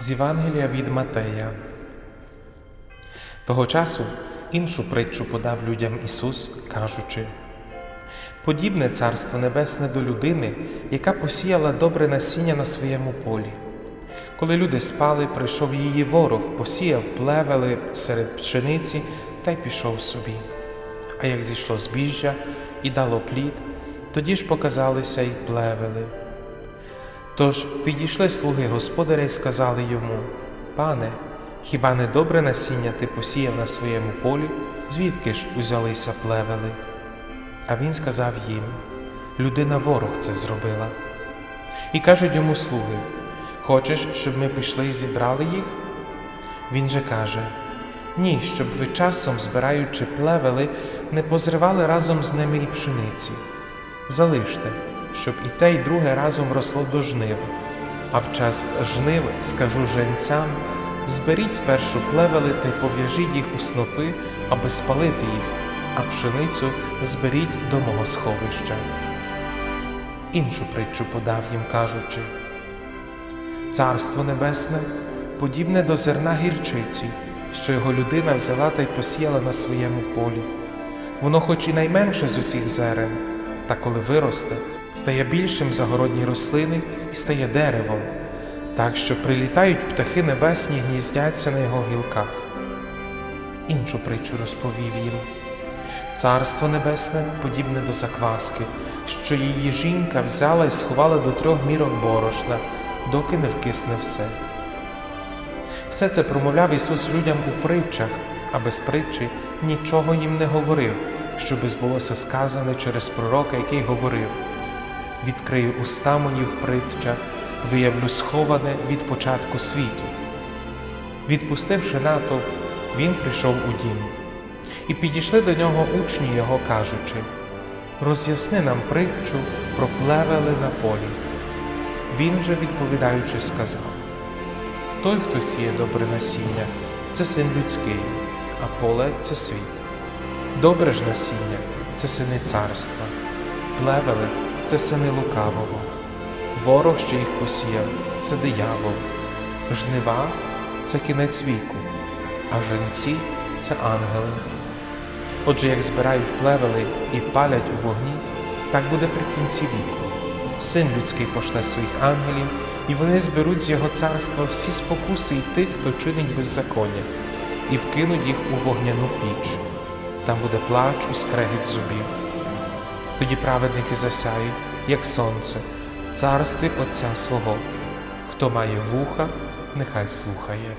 З Євангелія від Матея. Того часу іншу притчу подав людям Ісус, кажучи: Подібне Царство Небесне до людини, яка посіяла добре насіння на своєму полі. Коли люди спали, прийшов її ворог, посіяв плевели серед пшениці та й пішов собі. А як зійшло збіжжя і дало плід, тоді ж показалися й плевели. Тож підійшли слуги господаря і сказали йому: Пане, хіба не добре насіння ти посіяв на своєму полі, звідки ж узялися плевели? А він сказав їм: Людина ворог це зробила. І кажуть йому слуги: Хочеш, щоб ми пішли і зібрали їх? Він же каже: Ні, щоб ви часом, збираючи плевели, не позривали разом з ними і пшениці. Залиште, щоб і те, і друге разом росло до жнив. А в час жнив скажу женцям: зберіть спершу плевели та й пов'яжіть їх у снопи, аби спалити їх, а пшеницю зберіть до мого сховища. Іншу притчу подав їм, кажучи: Царство Небесне подібне до зерна гірчиці, що його людина взяла та й посіяла на своєму полі. Воно, хоч і найменше з усіх зерен, та коли виросте, стає більшим за городні рослини і стає деревом, так що прилітають птахи небесні гніздяться на його гілках. Іншу притчу розповів їм. Царство небесне подібне до закваски, що її жінка взяла і сховала до трьох мірок борошна, доки не вкисне все. Все це промовляв Ісус людям у притчах, а без притчі нічого їм не говорив, щоби збулося сказане через пророка, який говорив: Відкрию уста мої в притчах, виявлю сховане від початку світу. Відпустивши натовп, він прийшов у дім. І підійшли до нього учні його, кажучи: Роз'ясни нам притчу про плевели на полі. Він же, відповідаючи, сказав: Той, хто сіє добре насіння, це син людський, а поле це світ. Добре ж насіння це сини царства, плевели це сини лукавого, ворог, що їх посіяв, це диявол, жнива це кінець віку, а женці це ангели. Отже, як збирають плевели і палять у вогні, так буде при кінці віку. Син людський пошле своїх ангелів, і вони зберуть з його царства всі спокуси і тих, хто чинить беззаконня, і вкинуть їх у вогняну піч. Там буде плач у скрегіт зубів. Тоді праведники засяють, як сонце, в царстві Отця свого. Хто має вуха, нехай слухає.